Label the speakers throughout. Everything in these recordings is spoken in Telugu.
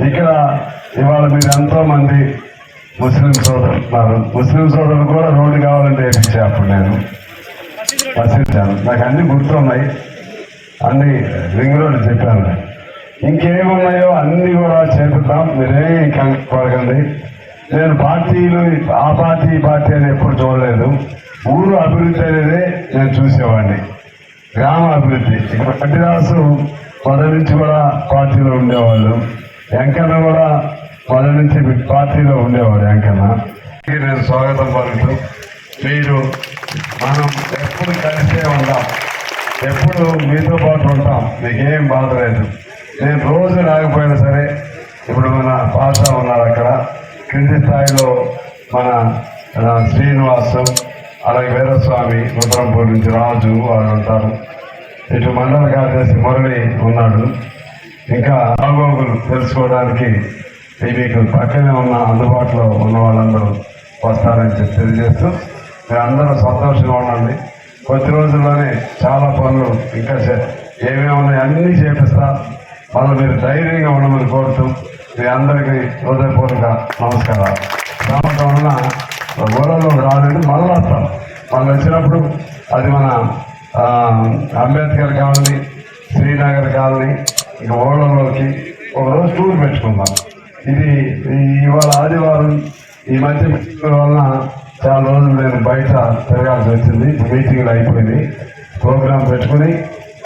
Speaker 1: ఇక్కడ ఇవాళ మీరు ఎంతో మంది ముస్లిం సోదరులు ఉన్నారు. ముస్లిం సోదరులు కూడా రోడ్డు కావాలంటే వేయించా అప్పుడు నేను వసించాను నాకు అన్ని గుర్తున్నాయి. అన్ని రింగ్ రోడ్డు చెప్పాను ఇంకేమున్నాయో అన్ని కూడా చేపిద్దాం. మీరేం కనుక్కోగండి నేను పార్టీలు ఆ పార్టీ ఈ పార్టీ అని ఎప్పుడు చూడలేదు. ఊరు అభివృద్ధి అనేది నేను చూసేవాడిని. గ్రామ అభివృద్ధి. ఇక్కడ పట్టిదాసు పదవి నుంచి కూడా పార్టీలో ఉండేవాళ్ళు. వెంకన్న కూడా మొదటి నుంచి పార్టీలో ఉండేవాడు వెంకన్న నేను స్వాగతం పలుకుతూ మీరు మనం ఎప్పుడు కలిసే ఉంటాం ఎప్పుడు మీతో పాటు ఉంటాం మీకేం బాధ లేదు. నేను రోజు రాకపోయినా సరే ఇప్పుడు మన పాష ఉన్నారు అక్కడ. కింది స్థాయిలో మన ఆ, శ్రీనివాసు అలాగే వీరస్వామి రుద్రంపూర్ నుంచి రాజు వాళ్ళు ఉంటారు. ఇటు మండల కార్యదర్శి మురళి ఉన్నాడు. ఇంకా బాగోగులు తెలుసుకోవడానికి మీకు పక్కనే ఉన్న అందుబాటులో ఉన్న వాళ్ళందరూ వస్తారని చెప్పి తెలియజేస్తూ మీరు అందరూ సంతోషంగా ఉండండి. కొద్ది రోజుల్లోనే చాలా పనులు ఇంకా ఏమేమి ఉన్నాయి అన్నీ చేపిస్తా వాళ్ళు మీరు ధైర్యంగా ఉండమని కోరుతూ మీ అందరికీ హృదయపూర్వక నమస్కారాలు. రావటం వలన గొడవలో రాలేదు మళ్ళీ వస్తాం. మళ్ళీ వచ్చినప్పుడు అది మన అంబేద్కర్ కాలనీ శ్రీనగర్ కాలనీ ఇక ఓళ్ళలోకి ఒక రోజు టూర్ పెట్టుకుందాం. ఇది ఇవాళ ఆదివారం ఈ మధ్య మీటింగ్ల వలన చాలా రోజులు నేను బయట తిరగాల్సి వచ్చింది. మీటింగ్లు అయిపోయింది ప్రోగ్రాం పెట్టుకుని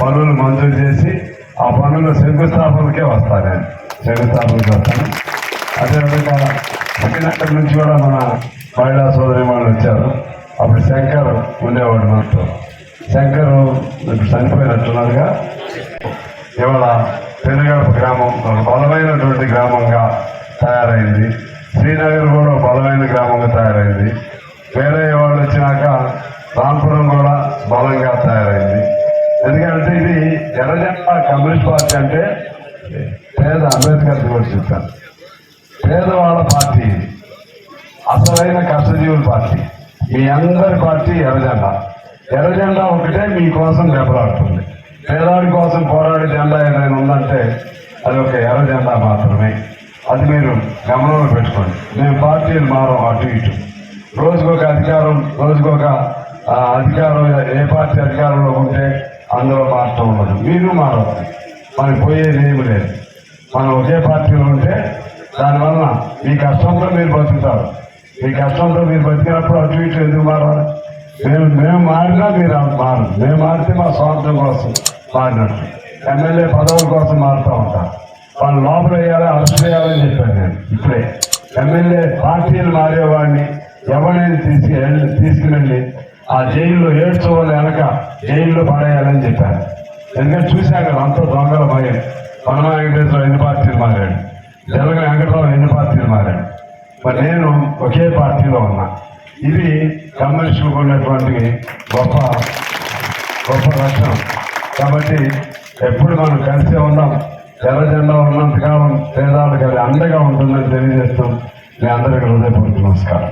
Speaker 1: పనులు మంజూరు చేసి ఆ పనులు శంకుస్థాపనకే వస్తాను నేను. శంకుస్థాపనకి వస్తాను. అదేవిధంగా శ్రీనగర్ నుంచి కూడా మన మహిళా సోదరి వాళ్ళు వచ్చారు. అప్పుడు శంకర్ ఉండేవాడు మనతో శంకర్ చనిపోయినట్టున్నారుగా ఇవాళ పెనుగడప గ్రామం ఒక బలమైనటువంటి గ్రామంగా తయారైంది. శ్రీనగర్ కూడా బలమైన గ్రామంగా తయారైంది. వేరే వాళ్ళు వచ్చినాక రాంపురం కూడా బలంగా తయారైంది. ఎందుకంటే ఇది ఎర్రజెండా కమ్యూనిస్ట్ పార్టీ అంటే పేద అంబేద్కర్ కూడా చెప్పాను పేదవాళ్ళ పార్టీ అసలైన కష్టజీవుల పార్టీ. మీ అందరి పార్టీ ఎర్రజెండా ఎర్రజెండా ఒకటే మీకోసం దెబ్బలాడుతుంది. పేదవాడి కోసం పోరాడే జెండా ఏదైనా ఉందంటే అది ఒక ఎర్ర జెండా మాత్రమే. అది మీరు గమనంలో పెట్టుకోండి. మేము పార్టీలు మారం అటు ఇటు. రోజుకొక అధికారం రోజుకొక అధికారం ఏ పార్టీ అధికారంలో ఉంటే అందులో మారటం ఉండదు. మీరు మారవచ్చు మనకి పోయేది ఏమి లేదు. మనం ఒకే పార్టీలో ఉంటే దానివల్ల మీ కష్టంతో మీరు బతుకుతారు. మీ కష్టంతో మీరు బతికినప్పుడు అటు ఇటు ఎందుకు మారాలి మేము మేము మారినా మీరు మారు. మేము మారితే మా స్వార్థం కోసం మారినట్టు. ఎమ్మెల్యే పదవుల కోసం మారుతూ ఉంటాం వాళ్ళు లోపల వేయాలి అరెస్ట్ చేయాలని చెప్పాను నేను ఇప్పుడే. ఎమ్మెల్యే పార్టీలు మారేవాడిని ఎవరినైనా తీసుకెళ్ళి తీసుకువెళ్ళి ఆ జైల్లో ఏడ్చుకోవాలి వెనక జైల్లో పడేయాలని చెప్పాను. ఎందుకంటే చూశాం కదా అంత దొంగల భయం. పనమ వెంకటేశ్వర ఎన్ని పార్టీలు మారాడు? జలగ వెంకటరావు ఎన్ని పార్టీలు మారాడు? మరి నేను ఒకే పార్టీలో ఉన్నా. ఇది కమ్యూనిస్టులకు ఉన్నటువంటి గొప్ప గొప్ప లక్షణం కాబట్టి ఎప్పుడు మనం కలిసే ఉన్నాం ఎర్ర జెండా ఉన్నంతకాలం పేదాలకు అది అండగా ఉంటుందని తెలియజేస్తూ మీ అందరికీ హృదయపూర్వక నమస్కారం.